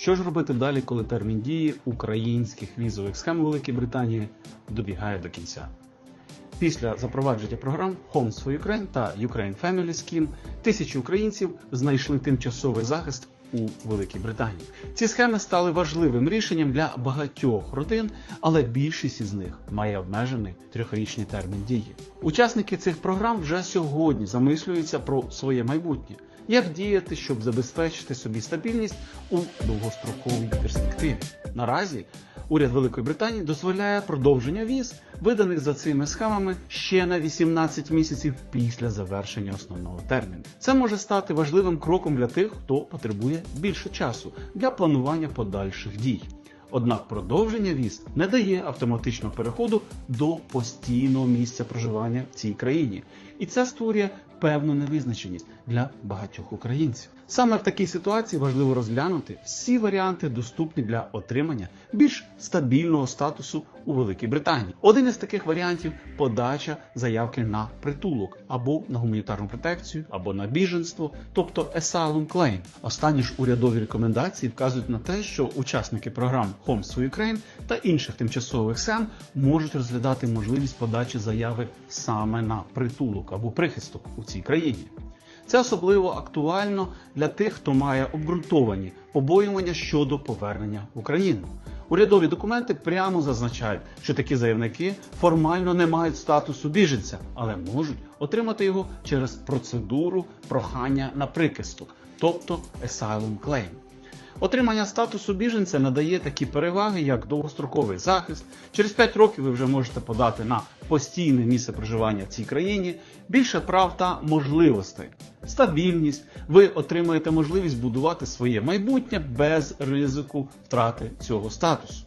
Що ж робити далі, коли термін дії українських візових схем у Великій Британії добігає до кінця? Після запровадження програм Homes for Ukraine та Ukraine Family Scheme тисячі українців знайшли тимчасовий захист у Великій Британії. Ці схеми стали важливим рішенням для багатьох родин, але більшість із них має обмежений трьохрічний термін дії. Учасники цих програм вже сьогодні замислюються про своє майбутнє. Як діяти, щоб забезпечити собі стабільність у довгостроковій перспективі? Наразі уряд Великої Британії дозволяє продовження віз, виданих за цими схемами ще на 18 місяців після завершення основного терміну. Це може стати важливим кроком для тих, хто потребує більше часу для планування подальших дій. Однак продовження віз не дає автоматичного переходу до постійного місця проживання в цій країні, і це створює певну невизначеність для багатьох українців. Саме в такій ситуації важливо розглянути всі варіанти, доступні для отримання більш стабільного статусу у Великій Британії. Один із таких варіантів подача заявки на притулок або на гуманітарну протекцію, або на біженство, тобто asylum claim. Останні ж урядові рекомендації вказують на те, що учасники програм Homes for Ukraine та інших тимчасових схем можуть розглядати можливість подачі заяви саме на притулок або прихисток у цій країні. Це особливо актуально для тих, хто має обґрунтовані побоювання щодо повернення в Україну. Урядові документи прямо зазначають, що такі заявники формально не мають статусу біженця, але можуть отримати його через процедуру прохання на прикисток, тобто asylum claim. Отримання статусу біженця надає такі переваги, як довгостроковий захист. Через 5 років ви вже можете подати на постійне місце проживання в цій країні, більше прав та можливостей, стабільність. Ви отримаєте можливість будувати своє майбутнє без ризику втрати цього статусу.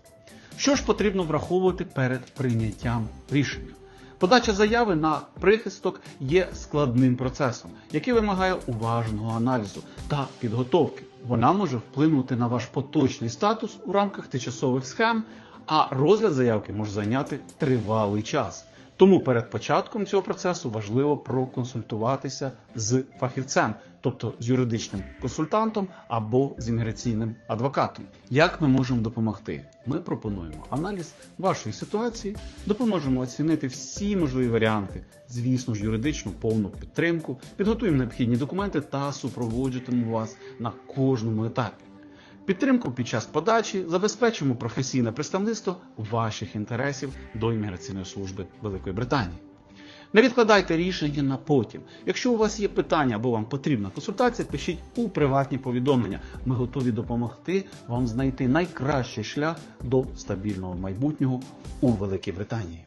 Що ж потрібно враховувати перед прийняттям рішення? Подача заяви на прихисток є складним процесом, який вимагає уважного аналізу та підготовки. Вона може вплинути на ваш поточний статус у рамках тимчасових схем, а розгляд заявки може зайняти тривалий час. Тому перед початком цього процесу важливо проконсультуватися з фахівцем, тобто з юридичним консультантом або з імміграційним адвокатом. Як ми можемо допомогти? Ми пропонуємо аналіз вашої ситуації, допоможемо оцінити всі можливі варіанти, звісно ж, юридичну повну підтримку, підготуємо необхідні документи та супроводжуватимемо вас на кожному етапі. Підтримку під час подачі забезпечимо професійне представництво ваших інтересів до імміграційної служби Великої Британії. Не відкладайте рішення на потім. Якщо у вас є питання або вам потрібна консультація, пишіть у приватні повідомлення. Ми готові допомогти вам знайти найкращий шлях до стабільного майбутнього у Великій Британії.